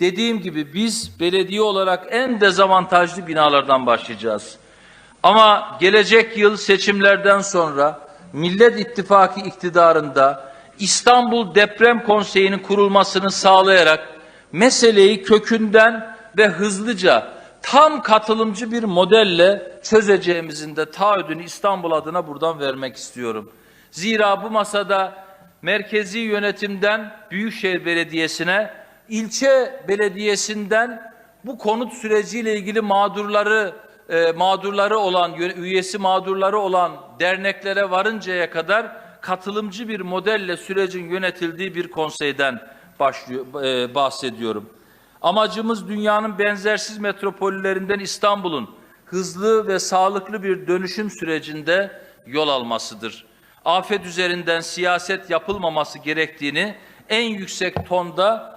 Dediğim gibi biz belediye olarak en dezavantajlı binalardan başlayacağız. Ama gelecek yıl seçimlerden sonra Millet İttifakı iktidarında İstanbul Deprem Konseyi'nin kurulmasını sağlayarak meseleyi kökünden ve hızlıca tam katılımcı bir modelle çözeceğimizin de taahhüdünü İstanbul adına buradan vermek istiyorum. Zira bu masada merkezi yönetimden Büyükşehir Belediyesi'ne, ilçe belediyesinden bu konut süreciyle ilgili mağdurları e, mağdurları olan üyesi mağdurları olan derneklere varıncaya kadar katılımcı bir modelle sürecin yönetildiği bir konseyden başlıyor e, bahsediyorum. Amacımız dünyanın benzersiz metropollerinden İstanbul'un hızlı ve sağlıklı bir dönüşüm sürecinde yol almasıdır. Afet üzerinden siyaset yapılmaması gerektiğini en yüksek tonda